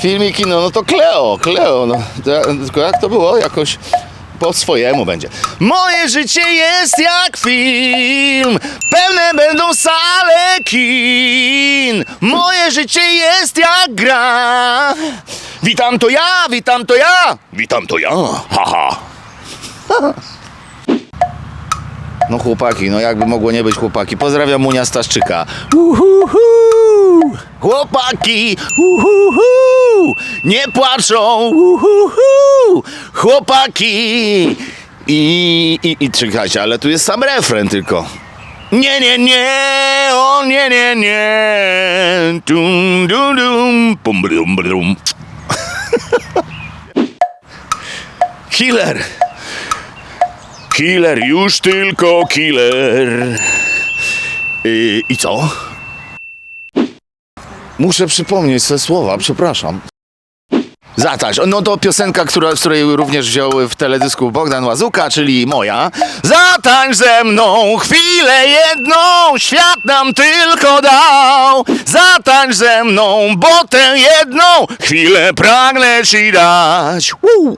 Filmiki, no, no to Kleo, Kleo, no. Tylko jak to było? Jakoś po swojemu będzie. Moje życie jest jak film, pełne będą sale kin. Moje życie jest jak gra. Witam to ja, witam to ja, witam to ja, haha. No chłopaki, no jakby mogło nie być chłopaki. Pozdrawiam Munia Staszczyka. Uhuhu! Chłopaki! Uhuhu! Nie płaczą! Uhuhu! Chłopaki! I, i, I ale tu jest sam refren tylko. Nie, nie, nie, o nie, nie, nie. Dum, dum, dum, bum, bum, bum. Killer! Killer, już tylko killer. I, I co? Muszę przypomnieć te słowa, przepraszam. Zatańcz. No to piosenka, która, której również wziął w teledysku Bogdan Łazuka, czyli moja. Zatańcz ze mną chwilę jedną, świat nam tylko dał. Zatańcz ze mną, bo tę jedną chwilę pragnę ci dać. Woo!